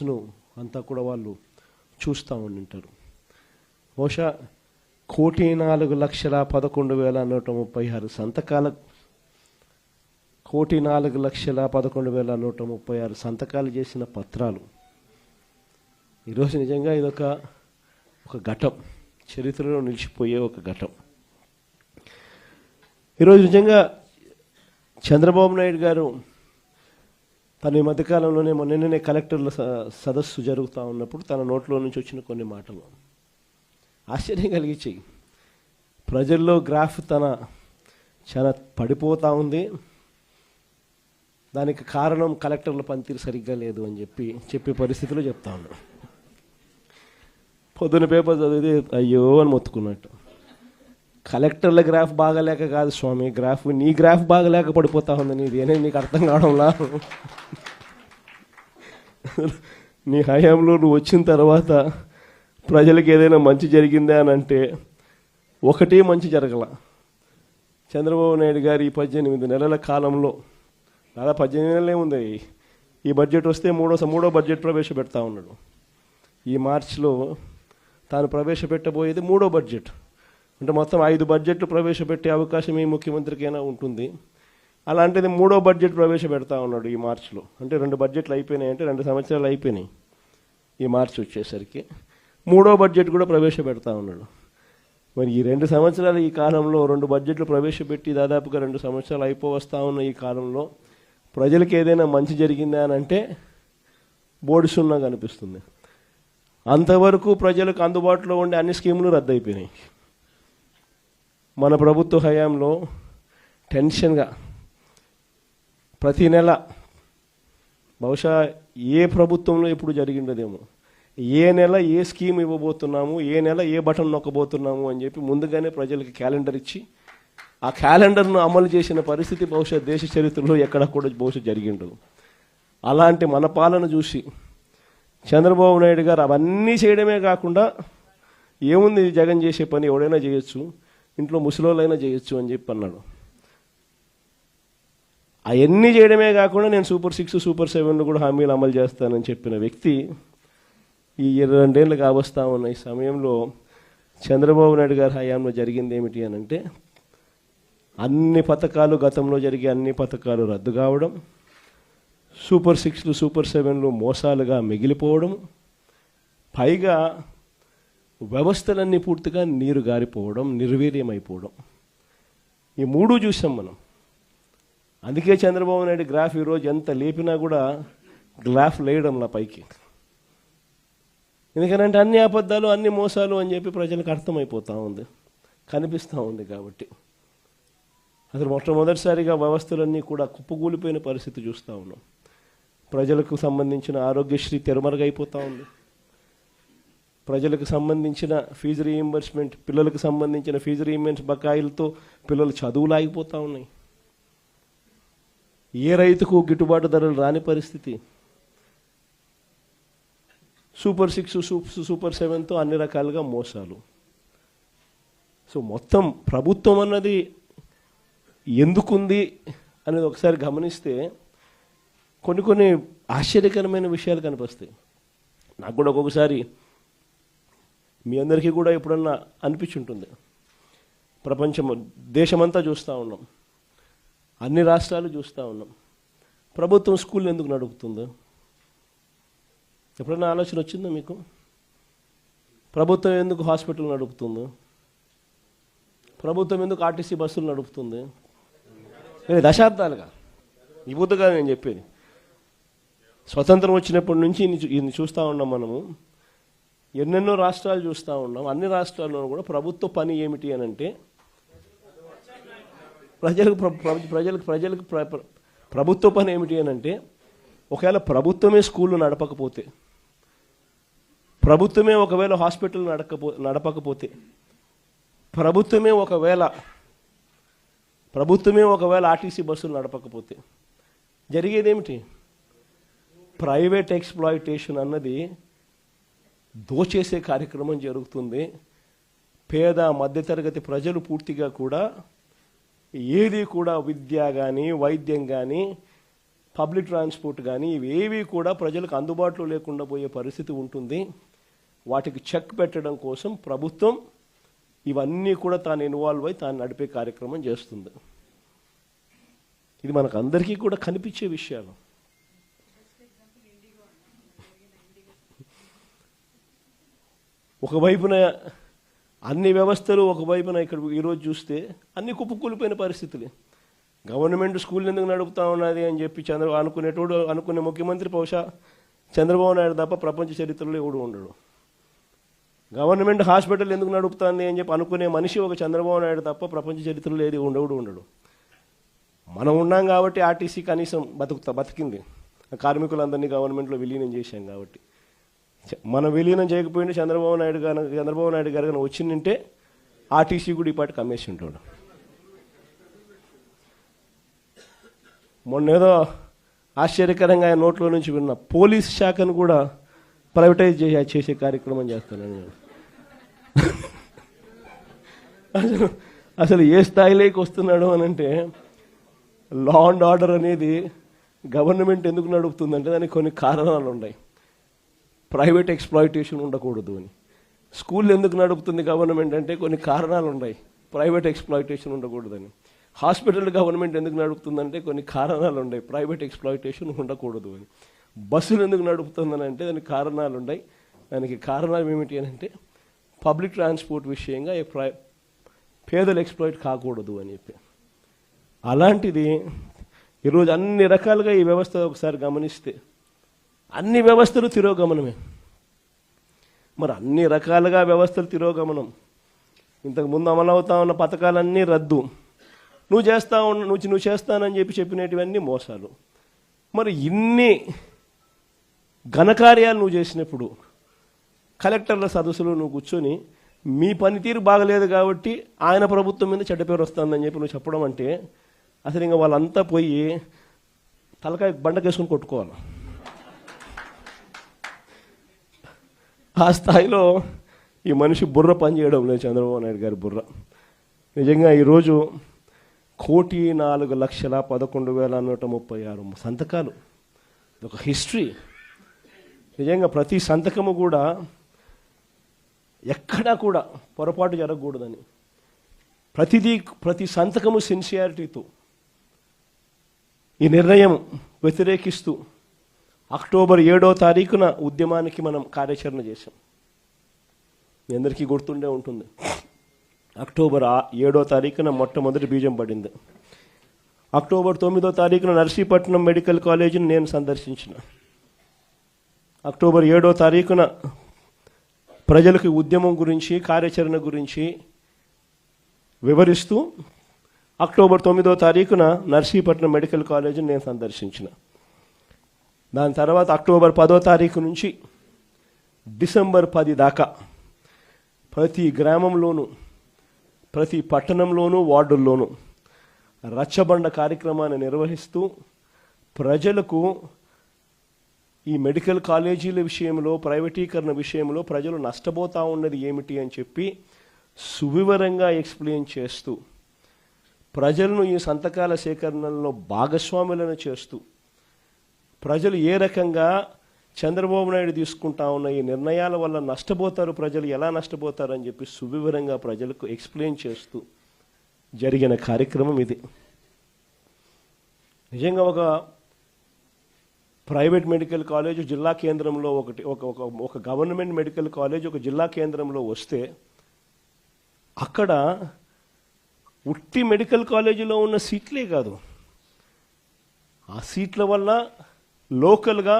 గ్రాఫ్స్ను అంతా కూడా వాళ్ళు చూస్తూ ఉండింటారు. బహుశా కోటి నాలుగు లక్షల పదకొండు వేల నూట ముప్పై ఆరు సంతకాల కోటి నాలుగు లక్షల పదకొండు వేల నూట ముప్పై ఆరు సంతకాలు చేసిన పత్రాలు. ఈరోజు నిజంగా ఇదొక ఒక ఘటం చరిత్రలో నిలిచిపోయే ఒక ఘటం ఈరోజు నిజంగా చంద్రబాబు నాయుడు గారు తన ఈ మధ్యకాలంలోనే మొన్ననే కలెక్టర్ల స- సదస్సు జరుగుతూ ఉన్నప్పుడు తన నోట్లో నుంచి వచ్చిన కొన్ని మాటలు. ఆశ్చర్యం కలిగించాయి. ప్రజల్లో గ్రాఫ్ తన చాలా పడిపోతూ ఉంది. దానికి కారణం కలెక్టర్ల పనితీరు సరిగ్గా లేదు అని చెప్పి చెప్పే పరిస్థితిలో చెప్తా ఉన్నాను పొద్దున పేపర్ చదివితే అయ్యో అని మొత్తుకున్నట్టు. కలెక్టర్ల గ్రాఫ్ బాగలేక కాదు స్వామి. గ్రాఫ్ నీ గ్రాఫ్ బాగలేక పడిపోతా ఉంది నీది అనేది నీకు అర్థం కావడంలా? నీ హయాంలో నువ్వు వచ్చిన తర్వాత ప్రజలకు ఏదైనా మంచి జరిగిందా అని అంటే ఒకటే మంచి జరగల. చంద్రబాబు నాయుడు గారు ఈ పద్దెనిమిది నెలల కాలంలో దాదాపు పద్దెనిమిది నెలలే ఉంది. ఈ బడ్జెట్ వస్తే మూడో మూడో బడ్జెట్ ప్రవేశపెడతా ఉన్నాడు. ఈ మార్చిలో తాను ప్రవేశపెట్టబోయేది మూడో బడ్జెట్. అంటే మొత్తం ఐదు బడ్జెట్లు ప్రవేశపెట్టే అవకాశం ఈ ముఖ్యమంత్రికైనా ఉంటుంది. అలాంటిది మూడో బడ్జెట్ ప్రవేశపెడతా ఉన్నాడు ఈ మార్చిలో. అంటే రెండు బడ్జెట్లు అయిపోయినాయి అంటే రెండు సంవత్సరాలు అయిపోయినాయి ఈ మార్చి వచ్చేసరికి. మూడో బడ్జెట్ కూడా ప్రవేశపెడతా ఉన్నాడు. మరి ఈ రెండు సంవత్సరాలు ఈ కాలంలో రెండు బడ్జెట్లు ప్రవేశపెట్టి దాదాపుగా రెండు సంవత్సరాలు అయిపోవస్తా ఉన్న ఈ కాలంలో ప్రజలకు ఏదైనా మంచి జరిగిందా అని అంటే బోర్డు సున్నా కనిపిస్తుంది అంతవరకు ప్రజలకు అందుబాటులో ఉండే అన్ని స్కీములు రద్దయిపోయినాయి. మన ప్రభుత్వ హయాంలో టెన్షన్గా ప్రతి నెల బహుశా ఏ ప్రభుత్వంలో ఎప్పుడు జరిగిండదేమో. ఏ నెల ఏ స్కీమ్ ఇవ్వబోతున్నాము ఏ నెల ఏ బటన్ నొక్కబోతున్నాము అని చెప్పి ముందుగానే ప్రజలకు క్యాలెండర్ ఇచ్చి ఆ క్యాలెండర్ను అమలు చేసిన పరిస్థితి బహుశా దేశ చరిత్రలో ఎక్కడ కూడా బహుశా జరిగిండదు అలాంటి మన పాలన చూసి చంద్రబాబు నాయుడు గారు అవన్నీ చేయడమే కాకుండా ఏముంది జగన్ చేసే పని ఎవడైనా చేయొచ్చు. ఇంట్లో ముసలోళ్ళైనా చేయొచ్చు అని చెప్పి అన్నాడు. అవన్నీ చేయడమే కాకుండా నేను సూపర్ సిక్స్ సూపర్ సెవెన్లు కూడా హామీలు అమలు చేస్తానని చెప్పిన వ్యక్తి ఈ ఇరవై రెండేళ్ళు కావస్తా ఉన్న ఈ సమయంలో చంద్రబాబు నాయుడు గారి హయాంలో జరిగింది ఏమిటి అని అంటే అన్ని పథకాలు గతంలో జరిగే అన్ని పథకాలు రద్దు కావడం సూపర్ సిక్స్లు సూపర్ సెవెన్లు మోసాలుగా మిగిలిపోవడం పైగా వ్యవస్థలన్నీ పూర్తిగా నీరు గారిపోవడం నిర్వీర్యమైపోవడం. ఈ మూడు చూసాం మనం. అందుకే చంద్రబాబు నాయుడు గ్రాఫ్ ఈరోజు ఎంత లేపినా కూడా గ్రాఫ్ లేయడంలా పైకి. ఎందుకంటే అన్ని అబద్ధాలు అన్ని మోసాలు అని చెప్పి ప్రజలకు అర్థమైపోతూ ఉంది. కనిపిస్తూ ఉంది కాబట్టి. అసలు మొట్టమొదటిసారిగా వ్యవస్థలన్నీ కూడా కుప్పకూలిపోయిన పరిస్థితి చూస్తూ ఉన్నాం. ప్రజలకు సంబంధించిన ఆరోగ్యశ్రీ తెరమరుగైపోతూ ఉంది. ప్రజలకు సంబంధించిన ఫీజు రీయింబర్స్మెంట్ పిల్లలకు సంబంధించిన ఫీజు రీయింబర్స్ బకాయిలతో పిల్లలు చదువులు ఆగిపోతూ ఉన్నాయి. ఏ రైతుకు గిట్టుబాటు ధరలు రాని పరిస్థితి? సూపర్ సిక్స్ సూప్- సూపర్ సెవెన్తో అన్ని రకాలుగా మోసాలు. సో మొత్తం ప్రభుత్వం అన్నది ఎందుకుంది అనేది ఒకసారి గమనిస్తే కొన్ని కొన్ని ఆశ్చర్యకరమైన విషయాలు కనిపిస్తాయి. నాకు కూడా ఒక్కొక్కసారి మీ అందరికీ కూడా ఎప్పుడన్నా అనిపించుంటుంది. ప్రపంచం దేశమంతా చూస్తూ ఉన్నాం. అన్ని రాష్ట్రాలు చూస్తూ ఉన్నాం. ప్రభుత్వం స్కూల్ ఎందుకు నడుపుతుందో? ఎప్పుడన్నా ఆలోచన వచ్చిందా మీకు? ప్రభుత్వం ఎందుకు హాస్పిటల్ నడుపుతుందో? ప్రభుత్వం ఎందుకు ఆర్టీసీ బస్సులు నడుపుతుంది? దశాబ్దాలుగా. ఈ బుద్ధగా నేను చెప్పేది. స్వతంత్రం వచ్చినప్పటి నుంచి ఇన్ని చూస్తూ ఉన్నాం మనము. ఎన్నెన్నో రాష్ట్రాలు చూస్తూ ఉన్నాం. అన్ని రాష్ట్రాల్లో కూడా ప్రభుత్వ పని ఏమిటి అని అంటే ప్రజలకు ప్ర- ప్ర- ప్రజలకు ప్రజలకు ప్ర- ప్రభుత్వ పని ఏమిటి అని అంటే ఒకవేళ ప్రభుత్వమే స్కూళ్ళు నడపకపోతే ప్రభుత్వమే ఒకవేళ హాస్పిటల్ నడకపో నడపకపోతే ప్రభుత్వమే ఒకవేళ ప్రభుత్వమే ఒకవేళ ఆర్టీసీ బస్సులు నడపకపోతే జరిగేదేమిటి? ప్రైవేట్ ఎక్స్ప్లాయిటేషన్ అన్నది దోచేసే కార్యక్రమం జరుగుతుంది. పేద మధ్యతరగతి ప్రజలు పూర్తిగా కూడా ఏది కూడా విద్య కానీ వైద్యం కానీ పబ్లిక్ ట్రాన్స్పోర్ట్ కానీ ఇవేవి కూడా ప్రజలకు అందుబాటులో లేకుండా పోయే పరిస్థితి ఉంటుంది. వాటికి చెక్ పెట్టడం కోసం ప్రభుత్వం ఇవన్నీ కూడా తాను ఇన్వాల్వ్ అయి తాను నడిపే కార్యక్రమం చేస్తుంది. ఇది మనకు అందరికీ కూడా కనిపించే విషయాలు. ఒకవైపున అన్ని వ్యవస్థలు ఒకవైపున ఇక్కడ ఈరోజు చూస్తే అన్ని కుప్పకూలిపోయిన పరిస్థితులే. గవర్నమెంట్ స్కూల్ ఎందుకు నడుపుతా ఉన్నది అని చెప్పి చంద్ర అనుకునేటోడు అనుకునే ముఖ్యమంత్రి బహుశా చంద్రబాబు నాయుడు తప్ప ప్రపంచ చరిత్రలో ఎవడు ఉండడు. గవర్నమెంట్ హాస్పిటల్ ఎందుకు నడుపుతుంది అని చెప్పి అనుకునే మనిషి ఒక చంద్రబాబు నాయుడు తప్ప ప్రపంచ చరిత్రలో ఏది ఉండవుడు ఉండడు. మనం ఉన్నాం కాబట్టి ఆర్టీసీ కనీసం బతుకుతా బతికింది. కార్మికులందరినీ గవర్నమెంట్లో విలీనం చేశాం కాబట్టి. మనం విలీనం చేయకపోయింటే చంద్రబాబు నాయుడు గారు చంద్రబాబు నాయుడు గారు కానీ వచ్చిందంటే ఆర్టీసీ కూడా ఈ పాటు కమ్మేసి ఉంటాడు మొన్న ఏదో ఆశ్చర్యకరంగా ఆయన నోట్లో నుంచి విన్న పోలీస్ శాఖను కూడా ప్రైవేటైజ్ చేసే చేసే కార్యక్రమం చేస్తాను నేను. అసలు అసలు ఏ స్థాయిలోకి వస్తున్నాడు అని అంటే లా అండ్ ఆర్డర్ అనేది గవర్నమెంట్ ఎందుకు నడుపుతుందంటే దానికి కొన్ని కారణాలు ఉన్నాయి ప్రైవేట్ ఎక్స్ప్లాయిటేషన్ ఉండకూడదు అని. స్కూల్ ఎందుకు నడుపుతుంది గవర్నమెంట్ అంటే కొన్ని కారణాలు ఉన్నాయి ప్రైవేట్ ఎక్స్ప్లాయిటేషన్ ఉండకూడదని. హాస్పిటల్ గవర్నమెంట్ ఎందుకు నడుపుతుందంటే కొన్ని కారణాలు ఉన్నాయి ప్రైవేట్ ఎక్స్ప్లాయిటేషన్ ఉండకూడదు అని. బస్సులు ఎందుకు నడుపుతుందని అంటే దానికి కారణాలు ఉన్నాయి దానికి కారణాలు ఏమిటి అని అంటే పబ్లిక్ ట్రాన్స్పోర్ట్ విషయంగా ప్రై పేదలు ఎక్స్ప్లాయిట్ కాకూడదు అని చెప్పి. అలాంటిది ఈరోజు అన్ని రకాలుగా ఈ వ్యవస్థ ఒకసారి గమనిస్తే అన్ని వ్యవస్థలు తిరోగమనమే. మరి అన్ని రకాలుగా వ్యవస్థలు తిరోగమనం. ఇంతకుముందు అమలవుతా ఉన్న పథకాలన్నీ రద్దు. నువ్వు చేస్తా ఉన్న నువ్వు నువ్వు చేస్తానని చెప్పి చెప్పినటువన్నీ మోసాలు. మరి ఇన్ని ఘనకార్యాలు నువ్వు చేసినప్పుడు కలెక్టర్ల సదస్సులో నువ్వు కూర్చొని మీ పనితీరు బాగలేదు కాబట్టి ఆయన ప్రభుత్వం మీద చెడ్డ పేరు వస్తుందని చెప్పి నువ్వు చెప్పడం అంటే అసలు ఇంకా వాళ్ళంతా పోయి తలకాయ బండకేసుకుని కొట్టుకోవాలి. ఆ స్థాయిలో ఈ మనిషి బుర్ర పనిచేయడం లేదు చంద్రబాబు నాయుడు గారి బుర్ర. నిజంగా ఈరోజు కోటి నాలుగు లక్షల పదకొండు వేల నూట ముప్పై ఆరు సంతకాలు. ఒక హిస్టరీ. నిజంగా ప్రతి సంతకము కూడా ఎక్కడా కూడా పొరపాటు జరగకూడదని. ప్రతిదీ ప్రతి సంతకము సిన్సియారిటీతో ఈ నిర్ణయం వ్యతిరేకిస్తూ అక్టోబర్ ఏడో తారీఖున ఉద్యమానికి మనం కార్యాచరణ చేశాం. మీ అందరికీ గుర్తుండే ఉంటుంది. అక్టోబర్ ఏడో తారీఖున మొట్టమొదటి బీజం పడింది. అక్టోబర్ తొమ్మిదో తారీఖున నర్సీపట్నం మెడికల్ కాలేజీని నేను సందర్శించిన. అక్టోబర్ ఏడో తారీఖున ప్రజలకు ఉద్యమం గురించి కార్యాచరణ గురించి వివరిస్తూ అక్టోబర్ తొమ్మిదో తారీఖున నర్సీపట్నం మెడికల్ కాలేజీని నేను సందర్శించిన. దాని తర్వాత అక్టోబర్ పదో తారీఖు నుంచి డిసెంబర్ పది దాకా ప్రతి గ్రామంలోనూ ప్రతి పట్టణంలోనూ వార్డుల్లోనూ రచ్చబండ కార్యక్రమాన్ని నిర్వహిస్తూ ప్రజలకు ఈ మెడికల్ కాలేజీల విషయంలో ప్రైవేటీకరణ విషయంలో ప్రజలు నష్టపోతూ ఉన్నది ఏమిటి అని చెప్పి సువివరంగా ఎక్స్ప్లెయిన్ చేస్తూ ప్రజలను ఈ సంతకాల సేకరణలో భాగస్వాములను చేస్తూ ప్రజలు ఏ రకంగా చంద్రబాబు నాయుడు తీసుకుంటా ఉన్న ఈ నిర్ణయాల వల్ల నష్టపోతారు ప్రజలు ఎలా నష్టపోతారు అని చెప్పి సువివరంగా ప్రజలకు ఎక్స్ప్లెయిన్ చేస్తూ జరిగిన కార్యక్రమం ఇది. నిజంగా ఒక ప్రైవేట్ మెడికల్ కాలేజ్ జిల్లా కేంద్రంలో ఒకటి ఒక ఒక ఒక గవర్నమెంట్ మెడికల్ కాలేజ్ ఒక జిల్లా కేంద్రంలో వస్తే అక్కడ ఉట్టి మెడికల్ కాలేజీలో ఉన్న సీట్లే కాదు. ఆ సీట్ల వల్ల లోకల్గా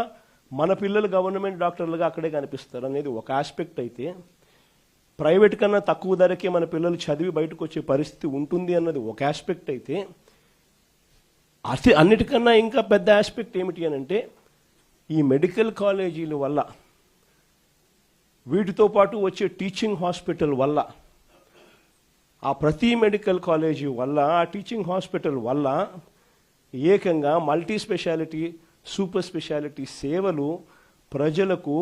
మన పిల్లలు గవర్నమెంట్ డాక్టర్లుగా అక్కడే కనిపిస్తారు అనేది ఒక ఆస్పెక్ట్ అయితే ప్రైవేట్ కన్నా తక్కువ ధరకే మన పిల్లలు చదివి బయటకు వచ్చే పరిస్థితి ఉంటుంది అన్నది ఒక ఆస్పెక్ట్ అయితే అతి అన్నిటికన్నా ఇంకా పెద్ద ఆస్పెక్ట్ ఏమిటి అని అంటే ఈ మెడికల్ కాలేజీల వల్ల వీటితో పాటు వచ్చే టీచింగ్ హాస్పిటల్ వల్ల ఆ ప్రతి మెడికల్ కాలేజీ వల్ల ఆ టీచింగ్ హాస్పిటల్ వల్ల ఏకంగా మల్టీ స్పెషాలిటీ సూపర్ స్పెషాలిటీ సేవలు ప్రజలకు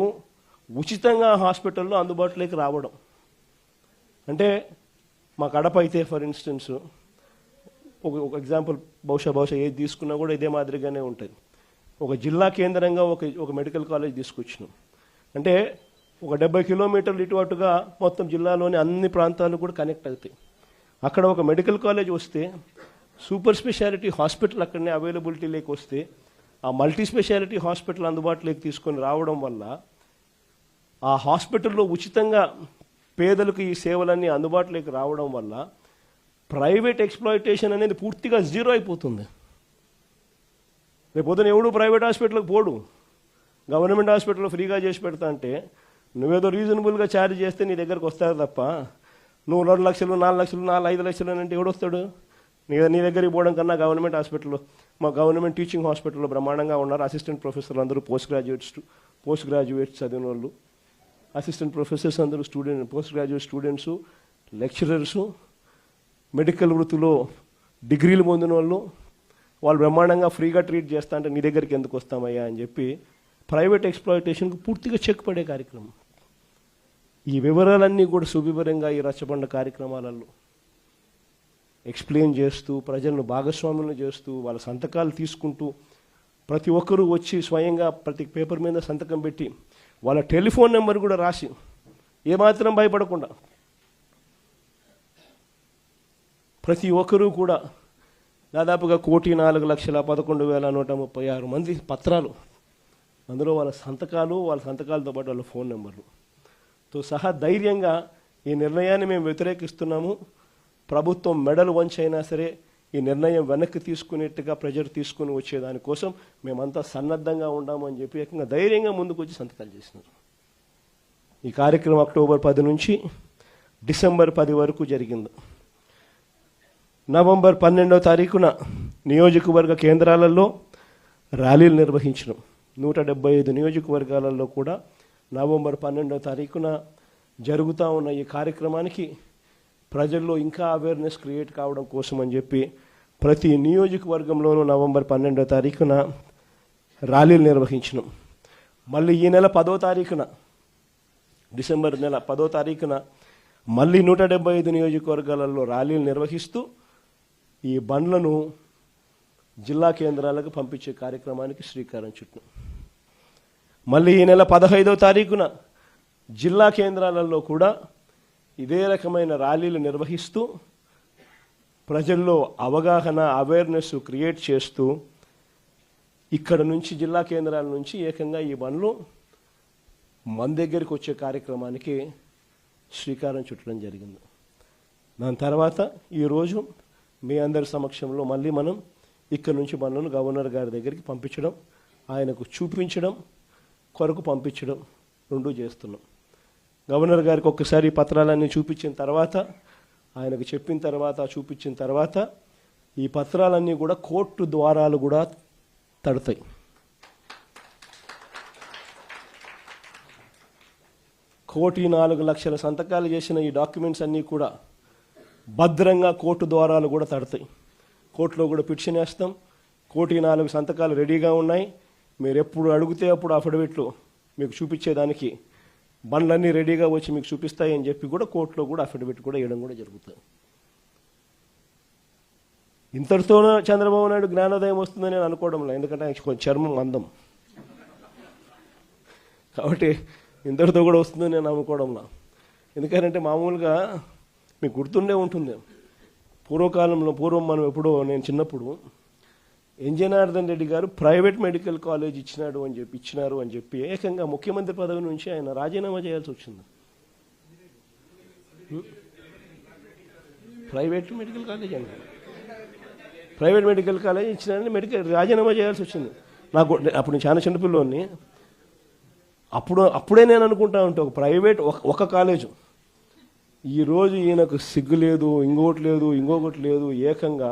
ఉచితంగా హాస్పిటల్లో అందుబాటులోకి రావడం. అంటే మా కడప అయితే ఫర్ ఇన్స్టెన్స్ ఒక ఒక ఎగ్జాంపుల్ బహుశా బహుశా ఏది తీసుకున్నా కూడా ఇదే మాదిరిగానే ఉంటుంది. ఒక జిల్లా కేంద్రంగా ఒక ఒక మెడికల్ కాలేజ్ తీసుకొచ్చినాం. అంటే ఒక డెబ్బై కిలోమీటర్లు ఇటు అటుగా మొత్తం జిల్లాలోని అన్ని ప్రాంతాలు కూడా కనెక్ట్ అవుతాయి. అక్కడ ఒక మెడికల్ కాలేజ్ వస్తే సూపర్ స్పెషాలిటీ హాస్పిటల్ అక్కడనే అవైలబిలిటీ లేక వస్తే ఆ మల్టీ స్పెషాలిటీ హాస్పిటల్ అందుబాటులోకి తీసుకొని రావడం వల్ల ఆ హాస్పిటల్లో ఉచితంగా పేదలకు ఈ సేవలన్నీ అందుబాటులోకి రావడం వల్ల ప్రైవేట్ ఎక్స్ప్లాయిటేషన్ అనేది పూర్తిగా జీరో అయిపోతుంది. రేపు పొద్దున ఎవడు ప్రైవేట్ హాస్పిటల్కి పోడు. గవర్నమెంట్ హాస్పిటల్లో ఫ్రీగా చేసి పెడతా అంటే నువ్వేదో రీజనబుల్గా ఛార్జ్ చేస్తే నీ దగ్గరకు వస్తారు తప్ప నువ్వు రెండు లక్షలు నాలుగు లక్షలు నాలుగు ఐదు లక్షలు అని అంటే ఎవడొస్తాడు నీ నీ దగ్గరికి పోవడం కన్నా గవర్నమెంట్ హాస్పిటల్లో మా గవర్నమెంట్ టీచింగ్ హాస్పిటల్లో బ్రహ్మాండంగా ఉన్నారు. అసిస్టెంట్ ప్రొఫెసర్లు అందరూ పోస్ట్ గ్రాడ్యుయేట్స్ పోస్ట్ గ్రాడ్యుయేట్స్ చదివిన వాళ్ళు. అసిస్టెంట్ ప్రొఫెసర్స్ అందరూ student post graduate students lecturers medical వృత్తిలో డిగ్రీలు పొందిన వాళ్ళు. వాళ్ళు బ్రహ్మాండంగా ఫ్రీగా ట్రీట్ చేస్తా అంటే నీ దగ్గరికి ఎందుకు వస్తామయ్యా అని చెప్పి ప్రైవేట్ ఎక్స్ప్లాయిటేషన్కు పూర్తిగా చెక్ పడే కార్యక్రమం. ఈ వివరాలన్నీ కూడా సువివరంగా ఈ రచ్చబండ కార్యక్రమాలలో ఎక్స్ప్లెయిన్ చేస్తూ ప్రజలను భాగస్వాములను చేస్తూ వాళ్ళ సంతకాలు తీసుకుంటూ ప్రతి ఒక్కరూ వచ్చి స్వయంగా ప్రతి పేపర్ మీద సంతకం పెట్టి వాళ్ళ టెలిఫోన్ నెంబర్ కూడా రాసి ఏమాత్రం భయపడకుండా ప్రతి ఒక్కరూ కూడా దాదాపుగా కోటి నాలుగు లక్షల పదకొండు వేల నూట ముప్పై ఆరు మంది పత్రాలు అందులో వాళ్ళ సంతకాలు వాళ్ళ సంతకాలతో పాటు వాళ్ళ ఫోన్ నెంబర్లు. తో సహా ధైర్యంగా ఈ నిర్ణయాన్ని మేము వ్యతిరేకిస్తున్నాము. ప్రభుత్వం మెడలు వంచైనా సరే ఈ నిర్ణయం వెనక్కి తీసుకునేట్టుగా ప్రజలు తీసుకుని వచ్చేదానికోసం మేమంతా సన్నద్ధంగా ఉన్నామని చెప్పి ఏకంగా ధైర్యంగా ముందుకు వచ్చి సంతకాలు చేసినారు ఈ కార్యక్రమం అక్టోబర్ పది నుంచి డిసెంబర్ పది వరకు జరిగింది. నవంబర్ పన్నెండో తారీఖున నియోజకవర్గ కేంద్రాలలో ర్యాలీలు నిర్వహించడం నూట డెబ్బై ఐదు నియోజకవర్గాలలో కూడా నవంబర్ పన్నెండో తారీఖున జరుగుతూ ఉన్న ఈ కార్యక్రమానికి ప్రజల్లో ఇంకా అవేర్నెస్ క్రియేట్ కావడం కోసం అని చెప్పి ప్రతి నియోజకవర్గంలోనూ నవంబర్ పన్నెండో తారీఖున ర్యాలీలు నిర్వహించినాం. మళ్ళీ ఈ నెల పదో తారీఖున డిసెంబర్ నెల పదో తారీఖున మళ్ళీ నూట డెబ్బై ఐదు నియోజకవర్గాలలో ర్యాలీలు నిర్వహిస్తూ ఈ బండ్లను జిల్లా కేంద్రాలకు పంపించే కార్యక్రమానికి శ్రీకారం చుట్టాం మళ్ళీ ఈ నెల పదహైదో తారీఖున జిల్లా కేంద్రాలలో కూడా ఇదే రకమైన ర్యాలీలు నిర్వహిస్తూ ప్రజల్లో అవగాహన అవేర్నెస్ క్రియేట్ చేస్తూ ఇక్కడ నుంచి జిల్లా కేంద్రాల నుంచి ఏకంగా ఈ బండ్లు మన దగ్గరికి వచ్చే కార్యక్రమానికి శ్రీకారం చుట్టడం జరిగింది. దాని తర్వాత ఈరోజు మీ అందరి సమక్షంలో మళ్ళీ మనం ఇక్కడ నుంచి బండ్లను గవర్నర్ గారి దగ్గరికి పంపించడం ఆయనకు చూపించడం కొరకు పంపించడం రెండూ చేస్తున్నాం. గవర్నర్ గారికి ఒక్కసారి పత్రాలన్నీ చూపించిన తర్వాత ఆయనకు చెప్పిన తర్వాత చూపించిన తర్వాత ఈ పత్రాలన్నీ కూడా కోర్టు ద్వారాలు కూడా తడతాయి. కోటి నాలుగు లక్షల సంతకాలు చేసిన ఈ డాక్యుమెంట్స్ అన్నీ కూడా భద్రంగా కోర్టు ద్వారాలు కూడా తడతాయి. కోర్టులో కూడా పిటిషన్ వేస్తాం. కోటి నాలుగు సంతకాలు రెడీగా ఉన్నాయి. మీరు ఎప్పుడు అడిగితే అప్పుడు అఫిడవిట్లు మీకు చూపించేదానికి బండ్లన్నీ రెడీగా వచ్చి మీకు చూపిస్తాయి అని చెప్పి కూడా కోర్టులో కూడా అఫిడవిట్ కూడా వేయడం కూడా జరుగుతుంది. ఇంతటితోనే చంద్రబాబు నాయుడు జ్ఞానోదయం వస్తుందని నేను అనుకోవడం లేదు. ఎందుకంటే కొంచెం చర్మం అందం. కాబట్టి ఇంతటితో కూడా వస్తుందని నేను అనుకోవడంలా ఎందుకంటే మామూలుగా మీకు గుర్తుండే ఉంటుంది. పూర్వకాలంలో పూర్వం మనం ఎప్పుడో నేను చిన్నప్పుడు ఎన్ జనార్దన్ రెడ్డి గారు ప్రైవేట్ మెడికల్ కాలేజ్ ఇచ్చినాడు అని చెప్పి ఇచ్చినారు అని చెప్పి ఏకంగా ముఖ్యమంత్రి పదవి నుంచి ఆయన రాజీనామా చేయాల్సి వచ్చింది. ప్రైవేట్ మెడికల్ కాలేజ్ అండి. ప్రైవేట్ మెడికల్ కాలేజ్ ఇచ్చినారని మెడికల్ రాజీనామా చేయాల్సి వచ్చింది. నాకు అప్పుడు నేను చాలా చిన్నపిల్లోని అప్పుడు అప్పుడే నేను అనుకుంటా ఉంటే ఒక ప్రైవేట్ ఒక ఒక కాలేజు. ఈరోజు ఈయనకు సిగ్గు లేదు ఇంకోటి లేదు ఇంకొకటి లేదు ఏకంగా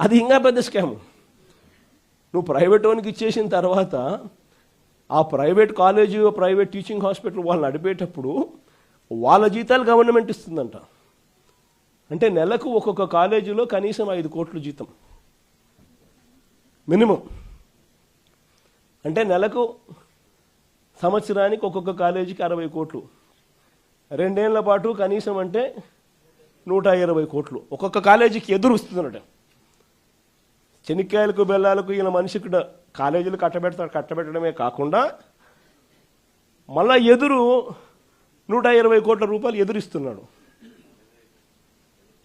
అది ఇంకా పెద్ద స్కామ్. నువ్వు ప్రైవేట్ వానికి ఇచ్చేసిన తర్వాత ఆ private college private teaching hospital వాళ్ళు నడిపేటప్పుడు వాళ్ళ జీతాలు గవర్నమెంట్ ఇస్తుందంట. అంటే నెలకు ఒక్కొక్క కాలేజీలో కనీసం ఐదు కోట్లు జీతం. మినిమం. అంటే నెలకు సంవత్సరానికి ఒక్కొక్క కాలేజీకి అరవై కోట్లు. రెండేళ్ళ పాటు కనీసం అంటే నూట ఇరవై కోట్లు. ఒక్కొక్క కాలేజీకి ఎదురు వస్తుందన్నట చెనిక్కాయలకు బెల్లాలకు ఈయన మనిషికి కాలేజీలు కట్టబెడతాడు కట్టబెట్టడమే కాకుండా మళ్ళా ఎదురు నూట ఇరవై కోట్ల రూపాయలు ఎదురిస్తున్నాడు.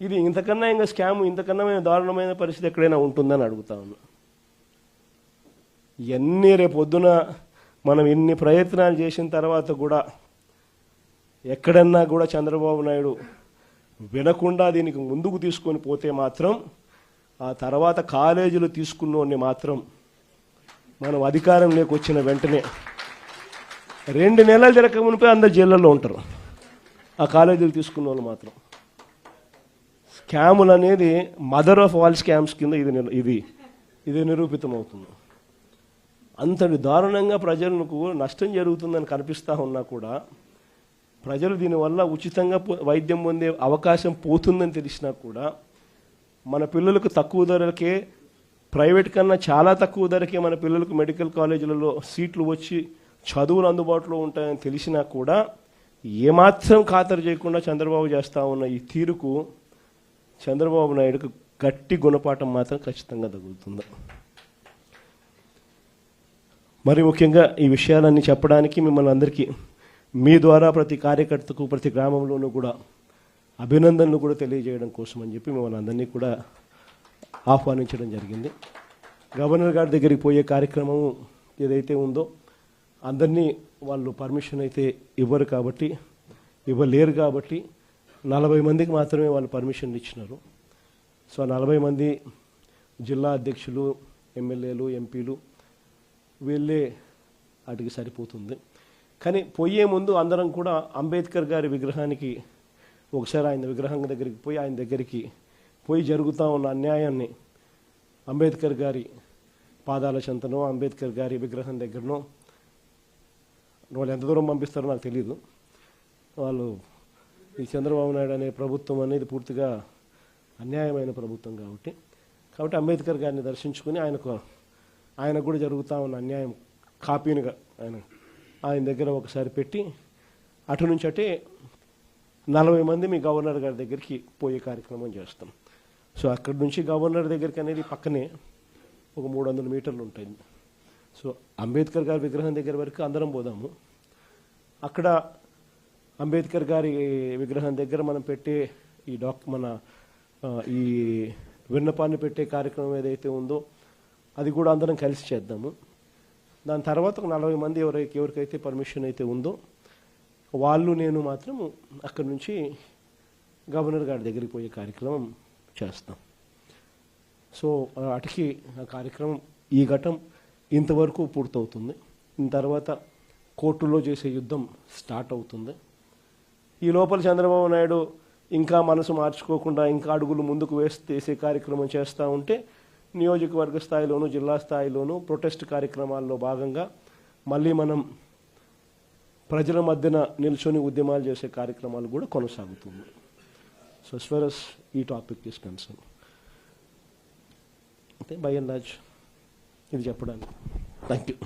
ఇది ఇంతకన్నా ఇంకా స్కామ్ ఇంతకన్నా దారుణమైన పరిస్థితి ఎక్కడైనా ఉంటుందని అడుగుతా ఉన్నా. ఇవన్నీ రేపు పొద్దున మనం ఇన్ని ప్రయత్నాలు చేసిన తర్వాత కూడా ఎక్కడన్నా కూడా చంద్రబాబు నాయుడు వినకుండా దీనికి ముందుకు తీసుకొని పోతే మాత్రం ఆ తర్వాత కాలేజీలు తీసుకున్నోడిని మాత్రం మనం అధికారంలోకి వచ్చిన వెంటనే రెండు నెలలు జరగక మునిపే అందరు జైళ్ళల్లో ఉంటారు. ఆ కాలేజీలు తీసుకున్న వాళ్ళు మాత్రం. స్కాములు అనేది మదర్ ఆఫ్ ఆల్ స్కామ్స్ కింద ఇది ఇది ఇది నిరూపితం అవుతుంది అంతటి దారుణంగా ప్రజలకు నష్టం జరుగుతుందని కనిపిస్తూ ఉన్నా కూడా ప్రజలు దీనివల్ల ఉచితంగా వైద్యం పొందే అవకాశం పోతుందని తెలిసినా కూడా మన పిల్లలకు తక్కువ ధరలకే ప్రైవేట్ కన్నా చాలా తక్కువ ధరకే మన పిల్లలకు మెడికల్ కాలేజీలలో సీట్లు వచ్చి చదువులు అందుబాటులో ఉంటాయని తెలిసినా కూడా ఏమాత్రం ఖాతరు చేయకుండా చంద్రబాబు చేస్తూ ఉన్న ఈ తీరుకు చంద్రబాబు నాయుడుకు గట్టి గుణపాఠం మాత్రం ఖచ్చితంగా తగులుతుంది. మరి ముఖ్యంగా ఈ విషయాలన్నీ చెప్పడానికి మిమ్మల్ని అందరికీ మీ ద్వారా ప్రతి కార్యకర్తకు ప్రతి గ్రామంలోనూ కూడా అభినందనలు కూడా తెలియజేయడం కోసం అని చెప్పి మిమ్మల్ని అందరినీ కూడా ఆహ్వానించడం జరిగింది. గవర్నర్ గారి దగ్గరికి పోయే కార్యక్రమం ఏదైతే ఉందో అందరినీ వాళ్ళు పర్మిషన్ అయితే ఇవ్వరు కాబట్టి ఇవ్వలేరు కాబట్టి నలభై మందికి మాత్రమే వాళ్ళు పర్మిషన్ ఇచ్చినారు. సో నలభై మంది జిల్లా అధ్యక్షులు ఎమ్మెల్యేలు ఎంపీలు వీళ్ళే వాటికి సరిపోతుంది. కానీ పోయే ముందు అందరం కూడా అంబేద్కర్ గారి విగ్రహానికి ఒకసారి ఆయన విగ్రహం దగ్గరికి పోయి ఆయన దగ్గరికి పోయి జరుగుతూ ఉన్న అన్యాయాన్ని అంబేద్కర్ గారి పాదాల చెంతనో అంబేద్కర్ గారి విగ్రహం దగ్గరనో వాళ్ళు ఎంత దూరం పంపిస్తారో నాకు తెలియదు వాళ్ళు ఈ చంద్రబాబు నాయుడు అనే ప్రభుత్వం అనేది పూర్తిగా అన్యాయమైన ప్రభుత్వం కాబట్టి కాబట్టి అంబేద్కర్ గారిని దర్శించుకుని ఆయనకు ఆయనకు కూడా జరుగుతూ ఉన్న అన్యాయం కాపీనిగా ఆయన ఆయన దగ్గర ఒకసారి పెట్టి అటు నుంచి అటే నలభై మంది మీ గవర్నర్ గారి దగ్గరికి పోయే కార్యక్రమం చేస్తాం. సో అక్కడి నుంచి గవర్నర్ దగ్గరికి అనేది పక్కనే ఒక మూడు వందల మీటర్లు ఉంటాయి. సో అంబేద్కర్ గారి విగ్రహం దగ్గర వరకు అందరం పోదాము. అక్కడ అంబేద్కర్ గారి విగ్రహం దగ్గర మనం పెట్టే ఈ డాక్ మన ఈ విన్నపాన్ని పెట్టే కార్యక్రమం ఏదైతే ఉందో అది కూడా అందరం కలిసి చేద్దాము. దాని తర్వాత ఒక నలభై మంది ఎవరైతే ఎవరికైతే పర్మిషన్ అయితే ఉందో వాళ్ళు నేను మాత్రం అక్కడి నుంచి గవర్నర్ గారి దగ్గరికి పోయే కార్యక్రమం చేస్తాం. సో అటుకి ఆ కార్యక్రమం ఈ ఘటం ఇంతవరకు పూర్తవుతుంది. దీని తర్వాత కోర్టులో చేసే యుద్ధం స్టార్ట్ అవుతుంది. ఈ లోపల చంద్రబాబు నాయుడు ఇంకా మనసు మార్చుకోకుండా ఇంకా అడుగులు ముందుకు వేసేసే కార్యక్రమం చేస్తూ ఉంటే నియోజకవర్గ స్థాయిలోను జిల్లా స్థాయిలోను ప్రొటెస్ట్ కార్యక్రమాల్లో భాగంగా మళ్ళీ మనం ప్రజల మధ్యన నిల్చొని ఉద్యమాలు చేసే కార్యక్రమాలు కూడా కొనసాగుతుంది సో స్వరస్ ఈ టాపిక్ ఇస్ కన్సర్న్ అయితే బై అండ్ ఇది చెప్పడానికి. Thank you